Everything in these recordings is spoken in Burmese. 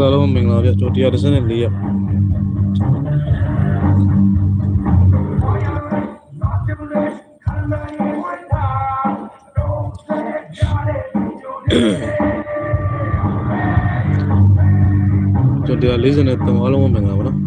ကလုံးမင်္ဂလာဗျကျွန်တော်134ရက်ကျွန်တော်143အားလုံးမင်္ဂလာပါနော်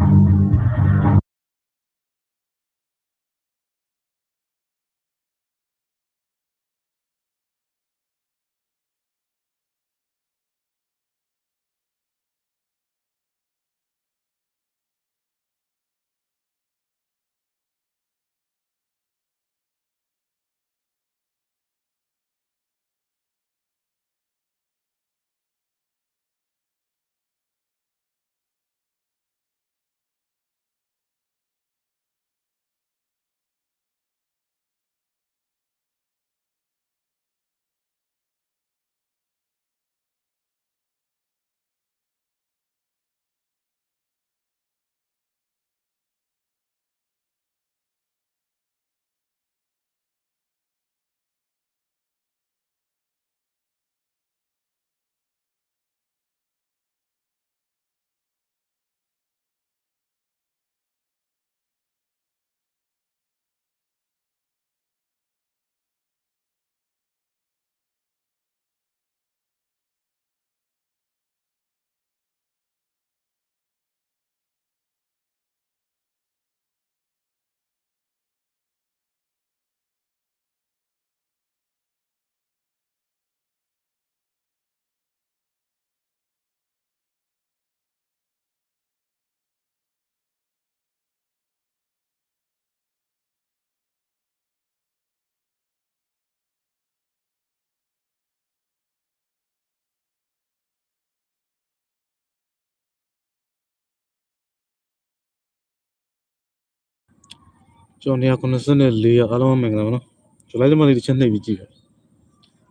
ကျွန်တော်194ရက်အားလုံးမင်္ဂလာပါနော်ကျွန်တော်လည်းမလေးတစ်ချက်နှိပ်ပြီးကြည့်ပဲ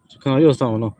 ဒီခါရောဆောင်အောင်နော်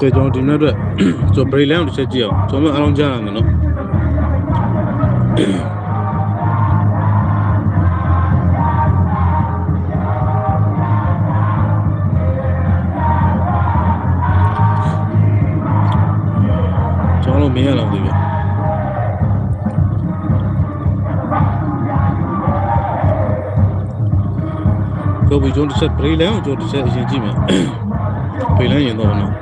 ကဲကျွန်တော်ဒီနေ့အတွက်ကျွန်တော် break line ကိုတစ်ချက်ကြည့်အောင်ကျွန်တော်အားလုံးကြားရမယ်နော်ကျွန်တော်တို့မင်းရအောင်ဒီပဲ ကိုဘီကျွန်တော်တစ်ချက် break line ကိုကျွန်တော်တစ်ချက်အရင်ကြည့်မယ် break line ရင်တော့နော်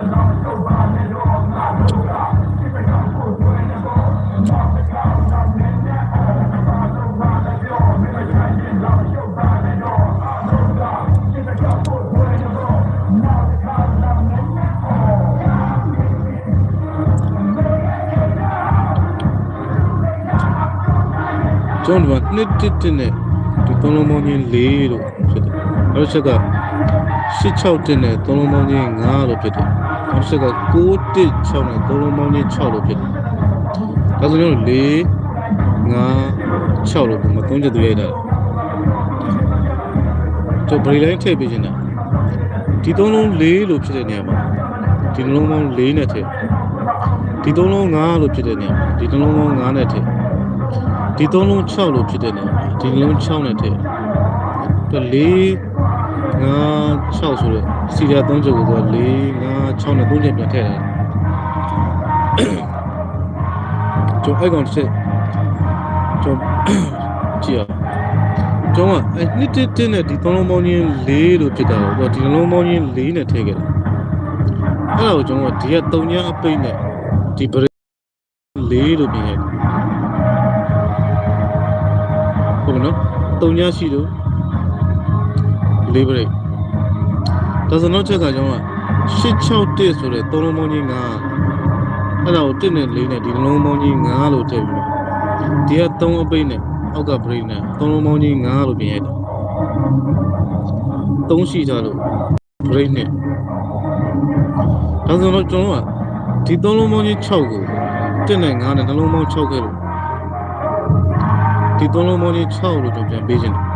ကျွန်တော်ဒီမှာနှစ်တစ်တစ်နဲ့ဒီသုံးလုံးပေါင်းချင်း၄လို့ဖြစ်တယ်။ နောက်တစ်ချက်က၈6တစ်နဲ့သုံးလုံးပေါင်းချင်း5လို့ဖြစ်တယ်။နောက်တစ်ချက်က9တစ်6နဲ့သုံးလုံးပေါင်းချင်း6လို့ဖြစ်တယ်။ဒါဆိုကျွန်တော်၄5 6လို့ပုံမှန်သုံးချက်တွေ့ရတာ။ကျွန်တော် break line ထည့်ပေးခြင်းတာဒီသုံးလုံး၄လို့ဖြစ်တဲ့နေရာမှာဒီနှလုံးပေါင်း၄နဲ့ထည့်ဒီသုံးလုံး5လို့ဖြစ်တဲ့နေရာမှာဒီနှလုံးပေါင်း5နဲ့ထည့်ဒီသုံးလုံး6လို့ဖြစ်တဲ့နေရာမှာဒီလုံး6နဲ့ထည့်တော့4 5 6ဆိုတော့စီရီယာ3ချက်ကိုသူက4 5 6နဲ့3ချက်ပြန်ထည့်တယ်ကျွန်တော်အဲ့ကောင်တစ်ချက်ကျွန်တော်ကြည့်အောင်ကျွန်တော်ကအဲ့နှစ်တစ်တစ်နဲ့ဒီသုံးလုံးပေါင်းချင်း4လို့ဖြစ်တာကိုသူကဒီနှလုံးပေါင်းချင်း4နဲ့ထည့်ခဲ့တယ်အဲ့ဒါကိုကျွန်တော်ကဒီက3ညအပိတ်နဲ့ဒီဘရိတ်လေးလို့ပြင်ရတယ်ဟုတ်မနော်3ညရှိလို့ လေးဘရိတ်ဒါဆိုတော့ချက်ကကျွန်တော်က861ဆိုတဲ့သုံးလုံးပေါင်းကြီး9အဲ့ဒါကို1နဲ့4နဲ့ဒီနှလုံးပေါင်းကြီး9လို့ထည့်ပြီးဒီက3အပိတ်နဲ့အောက်ကဘရိတ်နဲ့သုံးလုံးပေါင်းကြီး9လို့ပြင်ရတယ်3ရှိထားလို့ဘရိတ်နဲ့ဒါဆိုတော့ကျွန်တော်ကဒီသုံးလုံးပေါင်းကြီး6ကို1နဲ့9နဲ့နှလုံးပေါင်း6ခဲ့လို့ဒီသုံးလုံးပေါင်းကြီး6လို့ကျွန်တော်ပြန်ပေးခြင်းတယ်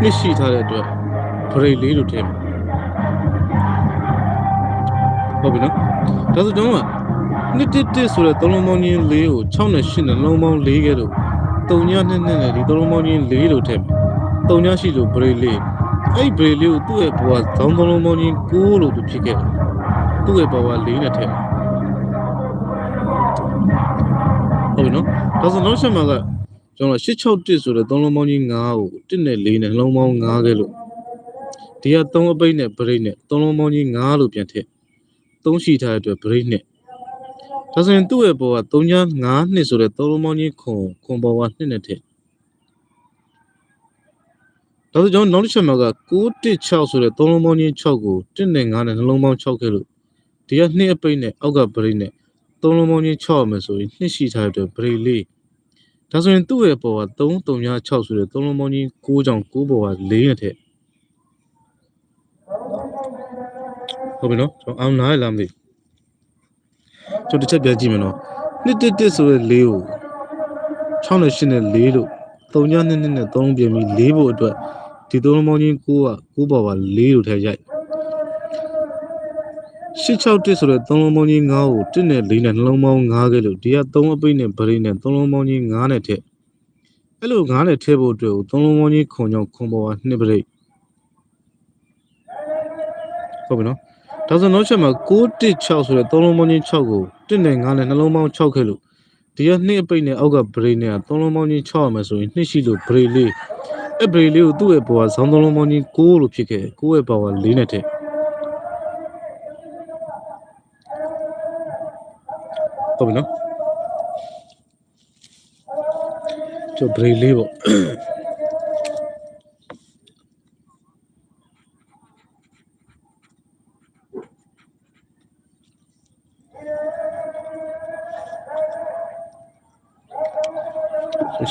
နှစ်ရှိထားတဲ့အတွက်ဘရိတ်လေးလို့ထည့်မယ်ဟုတ်ပြီနော်ဒါဆိုကျွန်တော်ကနှစ်တစ်တစ်ဆိုတဲ့သုံးလုံးပေါင်းကြီး၄ကို6နဲ့8နဲ့နှလုံးပေါင်း၄ခဲ့လို့3ညနှစ်နှစ်နဲ့ဒီသုံးလုံးပေါင်းကြီး၄လို့ထည့်မယ်3ညရှိလို့ဘရိတ်လေးအဲ့ဘရိတ်လေးကိုသူ့ရဲ့ဘဝဇောင်းသုံးလုံးပေါင်းကြီး9လို့သူဖြစ်ခဲ့တယ်သူ့ရဲ့ဘဝ၄နဲ့ထည့်မယ်ဟုတ်ပြီနော်ဒါဆိုနောက်ဆက်မှာက ကျွန်တော်861ဆိုတဲ့သုံးလုံးပေါင်းကြီး9ကို1နဲ့4နဲ့နှလုံးပေါင်း9ခဲ့လို့ဒီက3အပိတ်နဲ့ဘရိတ်နဲ့သုံးလုံးပေါင်းကြီး9လို့ပြန်ထည့်3ရှိထားတဲ့အတွက်ဘရိတ်နဲ့ဒါဆိုရင်သူ့ရဲ့ဘောက3ည9နှစ်ဆိုတဲ့သုံးလုံးပေါင်းကြီးခွန်ခွန်ဘောက2နဲ့ထည့်ဒါဆိုကျွန်တော်နောက်တစ်ချက်မှာက916ဆိုတဲ့သုံးလုံးပေါင်းကြီး6ကို1နဲ့9နဲ့နှလုံးပေါင်း6ခဲ့လို့ဒီက2အပိတ်နဲ့အောက်ကဘရိတ်နဲ့သုံးလုံးပေါင်းကြီး6ရမယ်ဆိုရင်2ရှိထားတဲ့အတွက်ဘရိတ်လေး ဒါဆိုရင်သူ့ရဲ့ဘောက3 3ည6ဆိုတဲ့သုံးလုံးပေါင်းကြီး9ကြောင့်9ဘောက4နဲ့ထည့်ဟုတ်ပြီနော်ကျွန်တော်အောင်နားရလားမသိကျွန်တော်တစ်ချက်ပြကြည့်မယ်နော်နှစ်တစ်တစ်ဆိုတဲ့၄ကို6နဲ့8နဲ့4လို့3ည2နဲ့နဲ့3ပြင်ပြီး4ဖို့အတွက်ဒီသုံးလုံးပေါင်းကြီး9က9ပါပါ4လို့ထည့်ရိုက် 661ဆိုတဲ့သုံးလုံးပေါင်းကြီး9ကို1နဲ့4နဲ့နှလုံးပေါင်း9ခဲ့လို့ဒီက3အပိတ်နဲ့ဗရိတ်နဲ့သုံးလုံးပေါင်းကြီး9နဲ့ထည့်အဲ့လို9နဲ့ထည့်ဖို့အတွက်ကိုသုံးလုံးပေါင်းကြီးခွန်ကြောင့်ခွန်ပေါ်က2ဗရိတ်ဟုတ်ပြီနော်ဒါဆိုနောက်ချက်မှာ616ဆိုတဲ့သုံးလုံးပေါင်းကြီး6ကို1နဲ့9နဲ့နှလုံးပေါင်း6ခဲ့လို့ဒီက2အပိတ်နဲ့အောက်ကဗရိတ်နဲ့သုံးလုံးပေါင်းကြီး6ရမယ်ဆိုရင်2ရှိလို့ဗရိတ်လေးအဲ့ဗရိတ်လေးကိုသူ့ရဲ့ဘဝဇောင်းသုံးလုံးပေါင်းကြီး9လို့ဖြစ်ခဲ့တယ်9ရဲ့ဘဝ4နဲ့ထည့် ဟုတ်ပြီနော်ကျဗရိတ်လေးပေါ့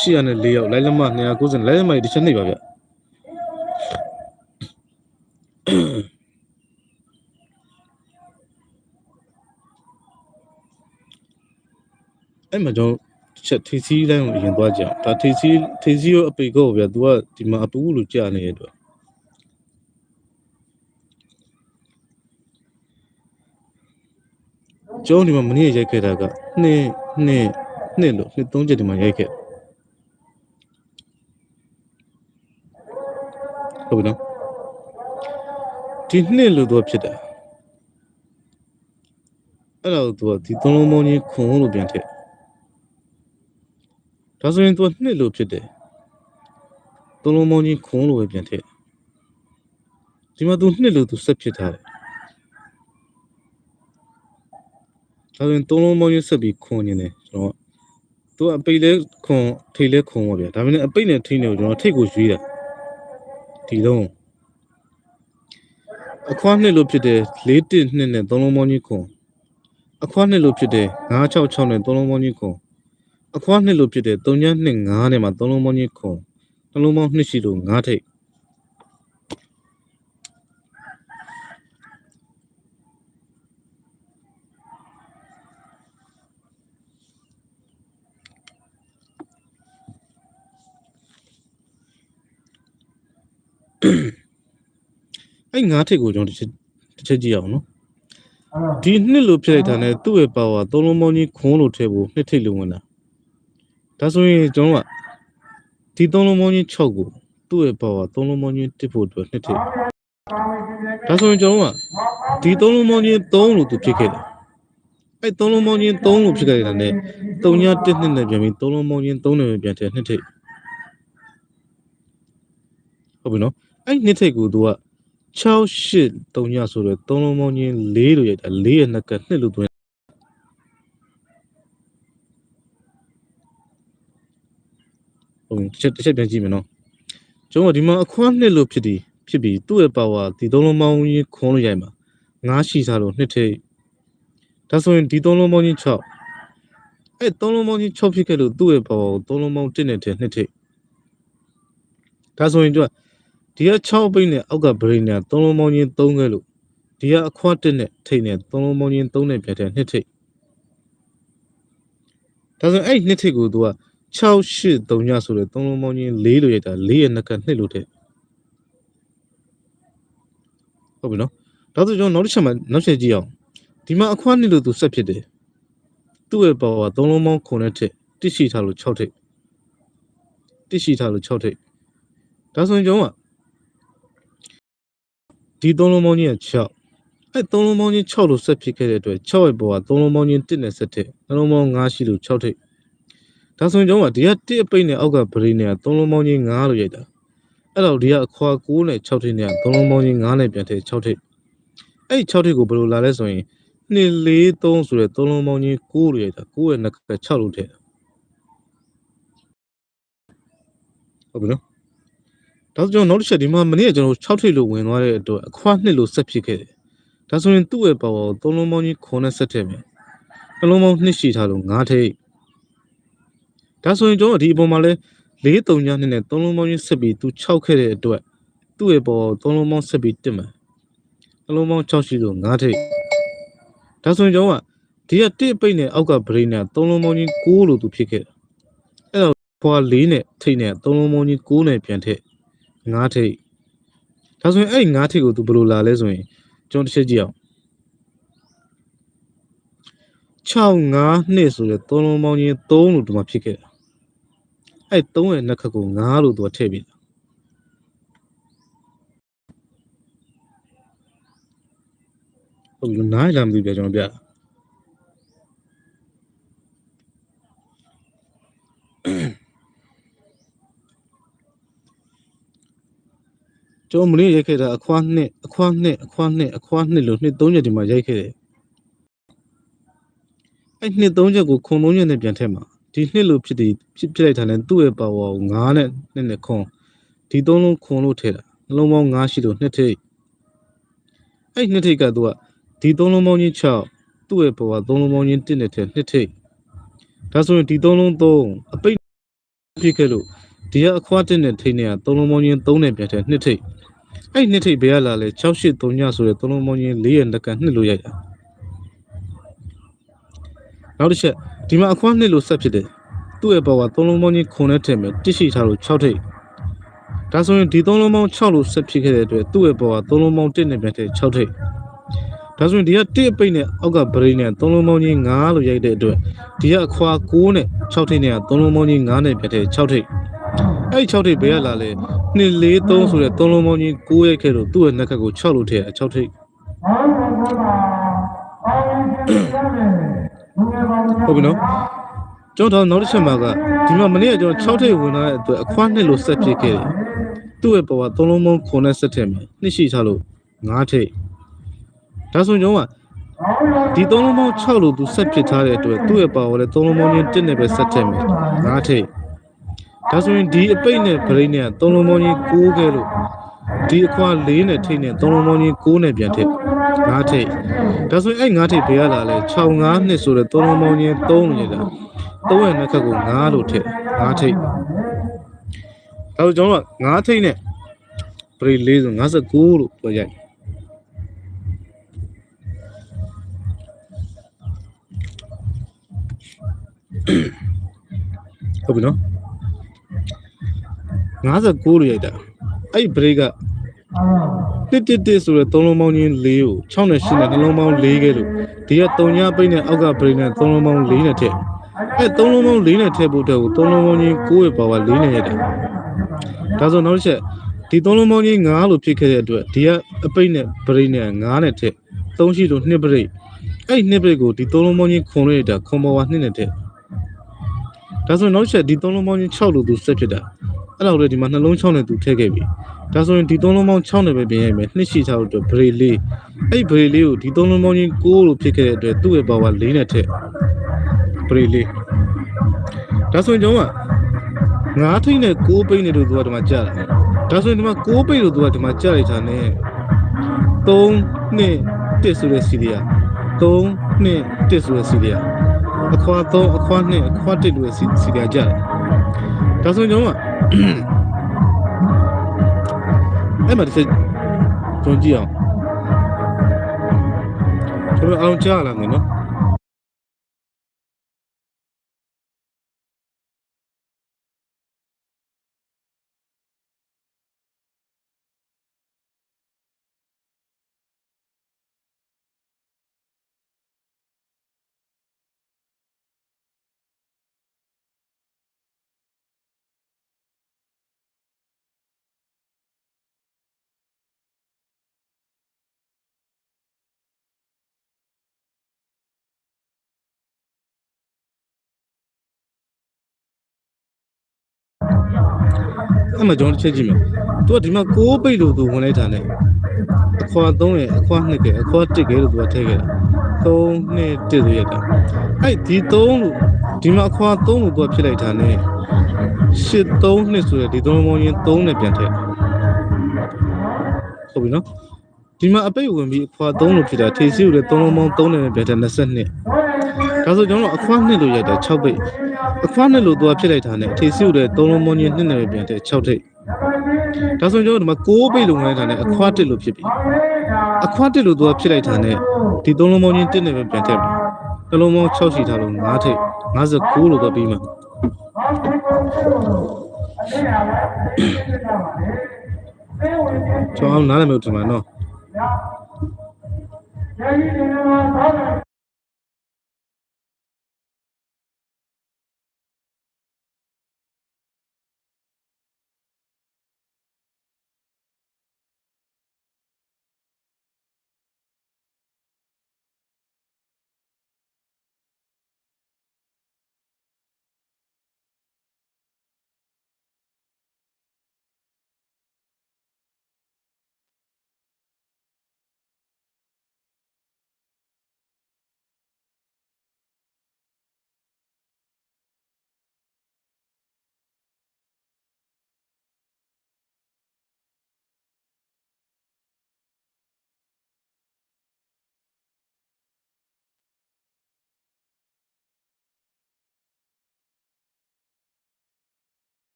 ရှိရနဲ့၄ရောက်လိုက်လက်မ290လိုက်လက်မတစ်ချက်နှိပ်ပါဗျ အဲ့မှာကျွန်တော်ချက်ထေးစီးတိုင်းကိုအရင်သွားကြအောင်ဒါထေးစီးထေးစီးရောအပေကောဗျာ तू ကဒီမှာအပူလို့ကြာနေရတဲ့အတွက်ကျောင်းဒီမှာမနေ့ရိုက်ခဲ့တာကနှစ်နှစ်နှစ်လို့နှစ်သုံးချက်ဒီမှာရိုက်ခဲ့ဟုတ်ပြီနော်ဒီနှစ်လို့တော့ဖြစ်တယ်အဲ့တော့ तू ကဒီသုံးလုံးပေါင်းကြီးခွန်လို့ပြန်ထည့် ဒါဆိုရင်သူကနှစ်လို့ဖြစ်တယ်သုံးလုံးပေါင်းချင်းခွန်းလို့ပဲပြန်ထည့်ဒီမှာသူနှစ်လို့သူဆက်ဖြစ်ထားတယ်ဒါဆိုရင်သုံးလုံးပေါင်းချင်းဆက်ပြီးခွန်းနေတယ်ကျွန်တော်သူကအပိတ်လဲခွန်းထိတ်လဲခွန်းပါဗျာဒါပေမဲ့အပိတ်နဲ့ထိတ်နေကိုကျွန်တော်ထိတ်ကိုရွေးတာဒီလုံးအခွားနှစ်လို့ဖြစ်တယ်၄၁နှစ်နဲ့သုံးလုံးပေါင်းချင်းခွန်းအခွားနှစ်လို့ဖြစ်တယ်966နဲ့သုံးလုံးပေါင်းချင်းခွန်း အခွားနှစ်လို့ဖြစ်တယ်3ညနှစ်9နဲ့မှာသုံးလုံးပေါင်းကြီးခွန်နှလုံးပေါင်းနှစ်ရှိလို့9ထိတ်အဲ့9ထိတ်ကိုကျွန်တော်တစ်ချက်တစ်ချက်ကြည့်အောင်နော်ဒီနှစ်လို့ဖြစ်လိုက်တာနဲ့သူ့ရဲ့ပါဝါသုံးလုံးပေါင်းကြီးခွန်လို့ထည့်ဖို့နှစ်ထိတ်လို့ဝင်တာ ဒါဆိုရင်ကျွန်တော်ကဒီသုံးလုံးပေါင်းကြီး6ကိုသူ့ရဲ့ပါဝါသုံးလုံးပေါင်းကြီးတစ်ဖို့အတွက်နှစ်ထိတ်ဒါဆိုရင်ကျွန်တော်ကဒီသုံးလုံးပေါင်းကြီး3လို့သူဖြစ်ခဲ့တယ်အဲ့သုံးလုံးပေါင်းကြီး3လို့ဖြစ်ခဲ့တာနဲ့3ည1နှစ်နဲ့ပြန်ပြီးသုံးလုံးပေါင်းကြီး3နဲ့ပြန်ထည့်နှစ်ထိတ်ဟုတ်ပြီနော်အဲ့နှစ်ထိတ်ကိုသူက6 8 3ညဆိုတော့သုံးလုံးပေါင်းချင်း4လို့ရိုက်တာ4ရဲ့နှစ်က2လို့သွင်းဟုတ် ပြီတစ်ချက်တစ်ချက်ပြန်ကြည့်မယ်နော်ကျွန်တော်ဒီမှာအခွမ်း2လို့ဖြစ်ပြီးဖြစ်ပြီးသူ့ရဲ့ power ဒီသုံးလုံးပေါင်းချင်းခွန်လို့ရိုက်မှာ9ရှိစားလို့2ထိပ်ဒါဆိုရင်ဒီသုံးလုံးပေါင်းချင်း6အဲ့သုံးလုံးပေါင်းချင်း6ဖြစ်ခဲ့လို့သူ့ရဲ့ power ကိုသုံးလုံးပေါင်း1နဲ့ထည့်2ထိပ်ဒါဆိုရင်သူကဒီက6ပိတ်နဲ့အောက်က brain နဲ့သုံးလုံးပေါင်းချင်း3ခဲ့လို့ဒီကအခွတ်1နဲ့ထိပ်နဲ့သုံးလုံးပေါင်းချင်း3နဲ့ပြတ်တဲ့2ထိပ်ဒါဆိုရင်အဲ့2ထိပ်ကိုသူက 6 8 3ညဆိုတဲ့သုံးလုံးပေါင်းချင်း4လို့ရိုက်တာ4ရဲ့နှစ်က2လို့ထည့်ဟုတ်ပြီနော်ဒါဆိုကျွန်တော်နောက်တစ်ချက်မှနောက်ချက်ကြည့်အောင်ဒီမှာအခွတ်2လို့သူဆက်ဖြစ်တယ်သူ့ရဲ့ power သုံးလုံးပေါင်း9နဲ့ထည့်တစ်ရှိထားလို့6ထိပ်တစ်ရှိထားလို့6ထိပ်ဒါဆိုရင်ကျွန်တော်ကဒီသုံးလုံးပေါင်းချင်းက6အဲ့သုံးလုံးပေါင်းချင်း6လို့ဆက်ဖြစ်ခဲ့တဲ့အတွက်6ရဲ့ပေါ်ကသုံးလုံးပေါင်းချင်း1နဲ့ဆက်တဲ့နှလုံးပေါင်း9ရှိလို့6ထိပ် ဒါဆိုရင်ကျွန်တော်ကဒီက1အပိတ်နဲ့အောက်ကဗရိနဲ့သုံးလုံးပေါင်းချင်း9လို့ရိုက်တာအဲ့တော့ဒီကအခွာ9နဲ့6ထိပ်နဲ့သုံးလုံးပေါင်းချင်း9နဲ့ပြန်ထည့်6ထိပ်အဲ့6ထိပ်ကိုဘယ်လိုလာလဲဆိုရင်2 4 3ဆိုတဲ့သုံးလုံးပေါင်းချင်း9လို့ရိုက်တာ9ရဲ့နှစ်က6လို့ထည့်ဟုတ်ပြီနော်ဒါဆိုကျွန်တော်နောက်တစ်ချက်ဒီမှာမနေ့ကကျွန်တော်6ထိပ်လို့ဝင်သွားတဲ့အတွက်အခွာ2လို့ဆက်ဖြစ်ခဲ့တယ်ဒါဆိုရင်သူ့ရဲ့ power ကိုသုံးလုံးပေါင်းချင်း9နဲ့ဆက်ထည့်မယ်နှလုံးပေါင်း2ရှိထားလို့9ထိပ် ဒါဆိုရင်ကျွန်တော်ဒီအပေါ်မှာလဲ4 3ညနဲ့သုံးလုံးပေါင်းချင်းဆက်ပြီးသူ6ခဲ့တဲ့အတွက်သူ့ရဲ့ power သုံးလုံးပေါင်းဆက်ပြီးတက်မယ်နှလုံးပေါင်း6ရှိလို့9ထိပ်ဒါဆိုရင်ကျွန်တော်ကဒီက1ပိတ်နဲ့အောက်က brain နဲ့သုံးလုံးပေါင်းချင်း9လို့သူဖြစ်ခဲ့တယ်အဲ့တော့ဘွာ4နဲ့ထိပ်နဲ့သုံးလုံးပေါင်းချင်း9နဲ့ပြန်ထည့်9ထိပ်ဒါဆိုရင်အဲ့9ထိပ်ကိုသူဘယ်လိုလာလဲဆိုရင်ကျွန်တော်တစ်ချက်ကြည့်အောင်6 5နှစ်ဆိုတဲ့သုံးလုံးပေါင်းချင်း3လို့ဒီမှာဖြစ်ခဲ့တာ အဲ့3ရဲ့နှစ်ခက်ကို9လို့သူကထည့်ပြီးတာဟုတ်ပြီနားလာမသိပြကျွန်တော်ပြတာကျွန်တော်မနေ့ရိုက်ခဲ့တာအခွားနှစ်အခွားနှစ်အခွားနှစ်အခွားနှစ်လို့နှစ်3ချက်ဒီမှာရိုက်ခဲ့တယ်အဲ့နှစ်3ချက်ကိုခွန်3ချက်နဲ့ပြန်ထည့်မှာ ဒီနှစ်လို့ဖြစ်တည်ဖြစ်ဖြစ်လိုက်တာနဲ့သူ့ရဲ့ power ကို9နဲ့နှစ်နဲ့ခွန်ဒီသုံးလုံးခွန်လို့ထည့်တာနှလုံးပေါင်း9ရှိလို့နှစ်ထိပ်အဲ့နှစ်ထိပ်ကသူကဒီသုံးလုံးပေါင်းချင်း6သူ့ရဲ့ power သုံးလုံးပေါင်းချင်း1နဲ့ထည့်နှစ်ထိပ်ဒါဆိုရင်ဒီသုံးလုံး3အပိတ်ဖြစ်ခဲ့လို့ဒီကအခွား1နဲ့ထိပ်နဲ့ကသုံးလုံးပေါင်းချင်း3နဲ့ပြန်ထည့်နှစ်ထိပ်အဲ့နှစ်ထိပ်ဘယ်ကလာလဲ683ညဆိုတဲ့သုံးလုံးပေါင်းချင်း4ရဲ့လက်ကနှစ်လို့ရိုက်တာ နောက်တစ်ချက်ဒီမှာအခွားနှစ်လို့ဆက်ဖြစ်တယ်သူ့ရဲ့ဘောကသုံးလုံးပေါင်းချင်းခုံနဲ့ထည့်မယ်တိရှိထားလို့6ထိပ်ဒါဆိုရင်ဒီသုံးလုံးပေါင်း6လို့ဆက်ဖြစ်ခဲ့တဲ့အတွက်သူ့ရဲ့ဘောကသုံးလုံးပေါင်း1နဲ့ပြန်ထည့်6ထိပ်ဒါဆိုရင်ဒီက1အပိတ်နဲ့အောက်ကဗရိနဲ့သုံးလုံးပေါင်းချင်း9လို့ရိုက်တဲ့အတွက်ဒီကအခွာ9နဲ့6ထိပ်နဲ့ကသုံးလုံးပေါင်းချင်း9နဲ့ပြန်ထည့်6ထိပ်အဲ့6ထိပ်ဘယ်ကလာလဲ2 4 3ဆိုတဲ့သုံးလုံးပေါင်းချင်း9ရိုက်ခဲ့လို့သူ့ရဲ့နှက်ကကို6လို့ထည့်6ထိပ် ဟုတ်ပြီနော်ကျွန်တော်နောက်တစ်ချက်မှာကဒီမှာမနေ့ကကျွန်တော်6ထိပ်ဝင်လာတဲ့အတွက်အခွားနှစ်လို့ဆက်ဖြစ်ခဲ့တယ်သူ့ရဲ့ပေါ်ကသုံးလုံးပေါင်း9နဲ့ဆက်ထည့်မယ်နှစ်ရှိထားလို့9ထိပ်ဒါဆိုကျွန်တော်ကဒီသုံးလုံးပေါင်း6လို့သူဆက်ဖြစ်ထားတဲ့အတွက်သူ့ရဲ့ပါဝါလည်းသုံးလုံးပေါင်းချင်း1နဲ့ပဲဆက်ထည့်မယ်9ထိပ်ဒါဆိုရင်ဒီအပိတ်နဲ့ဗရိတ်နဲ့သုံးလုံးပေါင်းချင်း9ခဲ့လို့ဒီအခွာ4နဲ့ထိပ်နဲ့သုံးလုံးပေါင်းချင်း9နဲ့ပြန်ထည့် 9ထိပ်ဒါဆိုရင်အဲ့9ထိပ်ဘယ်ရလာလဲ6 5နှစ်ဆိုတဲ့သုံးလုံးပေါင်းချင်း3လို့ရတာ3ရဲ့နှစ်ခက်ကို9လို့ထည့်9ထိပ်အဲကျွန်တော်က9ထိပ်နဲ့ဗရိတ်4ဆို59လို့ပြောရိုက်ဟုတ်ပြီနော်59လို့ရိုက်တာအဲ့ဘရိတ်က တစ်တစ်တစ်ဆိုတဲ့သုံးလုံးပေါင်းချင်း4ကို6နဲ့8နဲ့နှလုံးပေါင်း4ခဲ့လို့ဒီက3ညပိတ်နဲ့အောက်ကဘရိတ်နဲ့သုံးလုံးပေါင်း4နဲ့ထည့်အဲ့သုံးလုံးပေါင်း4နဲ့ထည့်ဖို့အတွက်ကိုသုံးလုံးပေါင်းချင်း9ရဲ့ပါဝါ4နဲ့ရိုက်တာဒါဆိုနောက်တစ်ချက်ဒီသုံးလုံးပေါင်းချင်း9လို့ဖြစ်ခဲ့တဲ့အတွက်ဒီကအပိတ်နဲ့ဘရိတ်နဲ့9နဲ့ထည့်3ရှိလို့2ဘရိတ်အဲ့2ဘရိတ်ကိုဒီသုံးလုံးပေါင်းချင်းခွန်လို့ရတာခွန်ပါဝါ2နဲ့ထည့်ဒါဆိုနောက်တစ်ချက်ဒီသုံးလုံးပေါင်းချင်း6လို့သူဆက်ဖြစ်တာ အဲ့လောက်လေဒီမှာနှလုံး6နဲ့သူထည့်ခဲ့ပြီဒါဆိုရင်ဒီသုံးလုံးပေါင်း6နဲ့ပဲပြင်ရမယ်နှစ်ရှိချောက်အတွက်ဗရေလေးအဲ့ဒီဗရေလေးကိုဒီသုံးလုံးပေါင်းချင်း6လို့ဖြစ်ခဲ့တဲ့အတွက်သူ့ရဲ့ပါဝါ4နဲ့ထည့်ဗရေလေးဒါဆိုရင်ကျွန်တော်က9ထိပ်နဲ့6ပိတ်နဲ့တို့သူကဒီမှာကြာတယ်ဒါဆိုရင်ဒီမှာ6ပိတ်လို့သူကဒီမှာကြာလိုက်တာနဲ့3နှစ်1ဆိုတဲ့စီရီယာ3နှစ်1ဆိုတဲ့စီရီယာအခွာ3အခွာ2အခွာ1လို့စီရီယာကြာတယ်ဒါဆိုရင်ကျွန်တော်က အဲ့မှာတစ်ချက်ကြုံကြည့်အောင်ကျွန်တော်အောင်ကြားလာမယ်နော် အဲ့မှာကျွန်တော်တစ်ချက်ကြည့်မယ်သူကဒီမှာ6ပိတ်လို့သူဝင်လိုက်တာ ਨੇ အခွာ3ရဲ့အခွာ2ကဲအခွာ1ကဲလို့သူကထည့်ခဲ့တာ3 2 1ဆိုရတာအဲ့ဒီ3လို့ဒီမှာအခွာ3လို့သူကဖြစ်လိုက်တာ ਨੇ 8 3 2ဆိုရဒီသုံးပုံချင်း3နဲ့ပြန်ထည့်ဟုတ်ပြီနော်ဒီမှာအပိတ်ဝင်ပြီးအခွာ3လို့ဖြစ်တာထေစီကိုလည်း3လုံးပေါင်း3နဲ့ပြန်ထည့်22ဒါဆိုကျွန်တော်အခွာ2လို့ရိုက်တာ6ပိတ် အခါနဲ့လို့သူကဖြစ်လိုက်တာနဲ့အထေစုတဲ့သုံးလုံးမွန်ကြီးနှစ်နယ်ပဲပြန်တဲ့6ထိပ်ဒါဆိုရင်ကျွန်တော်ဒီမှာ6ပိတ်လုံးလိုက်တာနဲ့အခွားတစ်လို့ဖြစ်ပြီအခွားတစ်လို့သူကဖြစ်လိုက်တာနဲ့ဒီသုံးလုံးမွန်ကြီးတစ်နယ်ပဲပြန်တဲ့နှလုံးပေါင်း6ရှိထားလို့9ထိပ်59လို့တော့ပြီးမှာကျွန်တော်နားလည်မျိုးထင်ပါနော်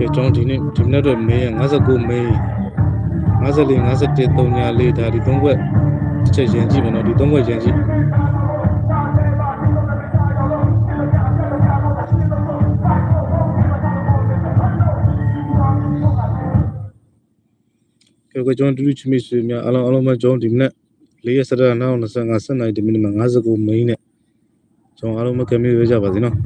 ကဲကျွန်တော်ဒီနေ့ဒီနေ့တော့မေးရ59မေး54 57 34ဒါဒီ3ခွက်တစ်ချက်ရင်ကြည့်မယ်နော်ဒီ3ခွက်ရင်ကြည့်ကဲကဲကျွန်တော်ဒူးချမီဆွေများအလုံးအလုံးမကျွန်တော်ဒီနေ့၄ရက်စရနာ25စနေဒီမိနစ်မှာ59မေးနဲ့ကျွန်တော်အားလုံးမကမေးရကြပါစေနော်